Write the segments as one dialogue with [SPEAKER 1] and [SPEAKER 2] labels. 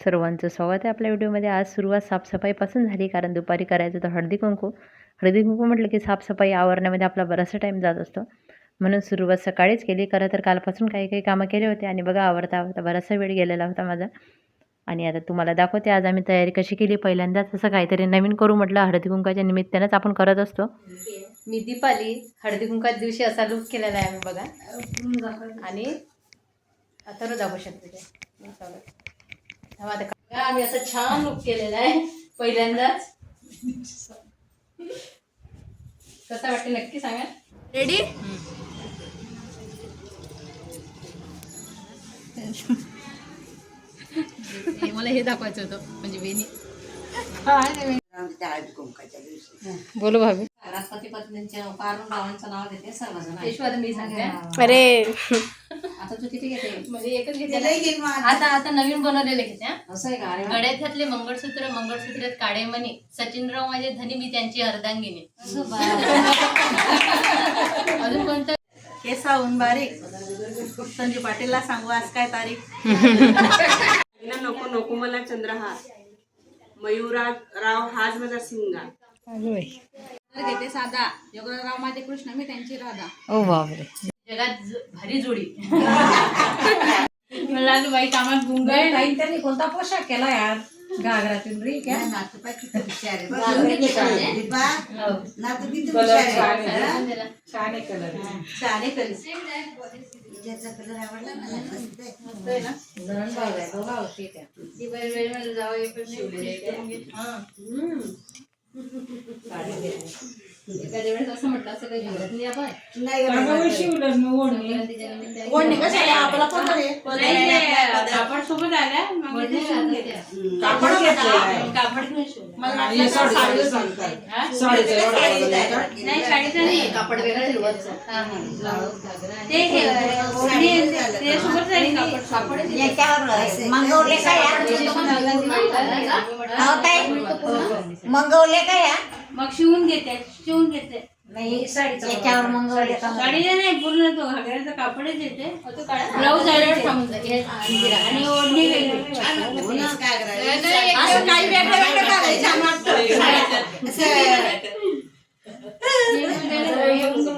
[SPEAKER 1] सर्वांचं स्वागत आहे आपल्या व्हिडिओमध्ये. आज सुरुवात साफसफाईपासून झाली कारण दुपारी करायचं तर हळदी कुंकू. हळदी कुंकू म्हटलं की साफसफाई आवरण्यामध्ये आपला बराचसा टाईम जात असतो. म्हणून सुरुवात सकाळीच केली. खरं तर कालपासून काही काही कामं केले होते आणि बघा आवरता आवरता बराचसा वेळ गेलेला होता माझा. आणि आता तुम्हाला दाखवते आज आम्ही तयारी कशी केली. पहिल्यांदाच असं काहीतरी नवीन करू म्हटलं. हळदी कुंकाच्या निमित्तानंच आपण करत असतो. मी दीपाली. हळदी कुंकाच्या दिवशी असा लुक केलेला आहे आम्ही बघा. आणि आता रोज दाखवू शकते आता आम्ही असं छान लुक केलेला आहे पहिल्यांदाच. कसं वाटतं नक्की सांगा
[SPEAKER 2] रेडी
[SPEAKER 1] मला हे दाखवायचं होतं म्हणजे वेणी. बोलो भाभी.
[SPEAKER 3] राष्ट्रपती पत्नींच्या पारून रावांचं नाव घेते सर्वजण
[SPEAKER 1] पेशवा मी सांगते
[SPEAKER 2] अरे.
[SPEAKER 3] आता तू किती घेते.
[SPEAKER 1] म्हणजे एकच आता आता नवीन बनवलेले घेते हा.
[SPEAKER 3] असं आहे का? अरे वा.
[SPEAKER 1] गळ्यात घातले मंगळसूत्र मंगळसूत्रात काळे मणी सचिनराव माझे धनी मी त्यांची अर्धांगिनी.
[SPEAKER 3] असं बा.
[SPEAKER 1] अजून कोणतं?
[SPEAKER 4] केसाहून बारीक संजू पाटीलला सांगू आज काय तारीख?
[SPEAKER 5] ना नको नको मला चंद्रहार मयुरा राव हाच माझा सिंगार
[SPEAKER 2] घेते साधा. योगराव माझे कृष्ण मी त्यांची राधा.
[SPEAKER 1] ओ बापरे. जगात भारी जोडी. मला बाई कामात गुंग आहे
[SPEAKER 6] ताई त्यांनी कोणता पोशाख केला यार? घागरा चुनरी क्या?
[SPEAKER 4] आहे.
[SPEAKER 6] छान आहे. कलर
[SPEAKER 4] छान आहे. कलर. हिच्याचा कलर. आवडला मला मस्त आहे.
[SPEAKER 6] नणंद भाऊ आहे दोघा होती त्या.
[SPEAKER 1] एखाद्या वेळेस असं म्हटलं असं काही घालत नाही आपण
[SPEAKER 4] नाही
[SPEAKER 6] ओढणी
[SPEAKER 4] आपला पदर आहे.
[SPEAKER 1] कापड सोबत आल्या मग ते शिवून घेते.
[SPEAKER 4] कापड घेतलं आहे. साडीच.
[SPEAKER 1] हा?
[SPEAKER 4] साडीचं एवढं?
[SPEAKER 1] नाही साडीचं नाही. कापड वेगळं आहे वरचं. हा, हा.
[SPEAKER 4] ते हे, ओढणी आहे.
[SPEAKER 1] ते सोबत जाईल कापड.
[SPEAKER 7] मंगवले का? या हो ताई. मंगवले का या
[SPEAKER 2] मग शिवून घेते शिवून घेते.
[SPEAKER 6] नाही साडीचं
[SPEAKER 7] याच्यावर मंगवले का
[SPEAKER 2] साडी नाही पूर्ण तो घागऱ्याचं कापडच येते. ब्लाऊज
[SPEAKER 1] थांबून आणि
[SPEAKER 2] आणि ओढणी वेगळी.
[SPEAKER 4] हो असं काही वेगळं वेगळं करायचं छान वाटतं. असं चांगलं आहे. शिवलेली बी छान आहे. ते कुठं शिवलेलं ताई? शिवताना सांगितलं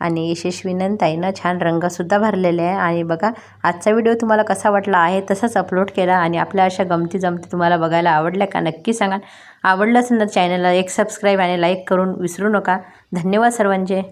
[SPEAKER 8] आणि यशस्वीनं ताईनं छान रंगसुद्धा भरलेले आहे. आणि बघा आजचा व्हिडिओ तुम्हाला कसा वाटला आहे तसाच अपलोड केला आणि आपल्या अशा गमती जमती तुम्हाला बघायला आवडल्या का नक्की सांगा. आवडलं असेल तर चॅनलला एक सबस्क्राईब आणि लाईक करून विसरू नका. धन्यवाद सर्वांचे.